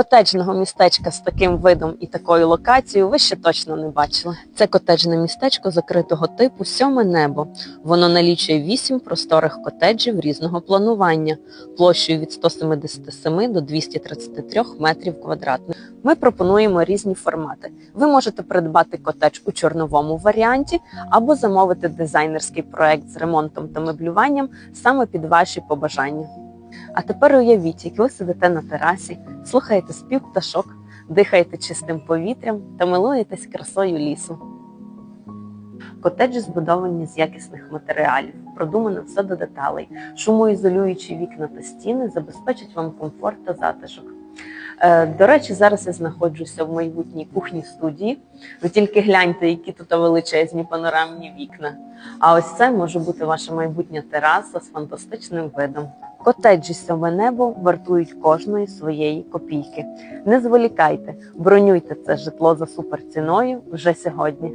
Котеджного містечка з таким видом і такою локацією ви ще точно не бачили. Це котеджне містечко закритого типу Сьоме небо. Воно налічує вісім просторих котеджів різного планування, площею від 177 до 233 метрів квадратних. Ми пропонуємо різні формати. Ви можете придбати котедж у чорновому варіанті або замовити дизайнерський проект з ремонтом та меблюванням саме під ваші побажання. А тепер уявіть, як ви сидите на терасі, слухаєте спів пташок, дихаєте чистим повітрям та милуєтесь красою лісу. Котеджі збудовані з якісних матеріалів, продумано все до деталей. Шумоізолюючі вікна та стіни забезпечать вам комфорт та затишок. Е, До речі, зараз я знаходжуся в майбутній кухні студії. Ви тільки гляньте, які тут величезні панорамні вікна. А ось це може бути ваша майбутня тераса з фантастичним видом. Котеджі саме небо вартують кожної своєї копійки. Не зволікайте, бронюйте це житло за суперціною вже сьогодні.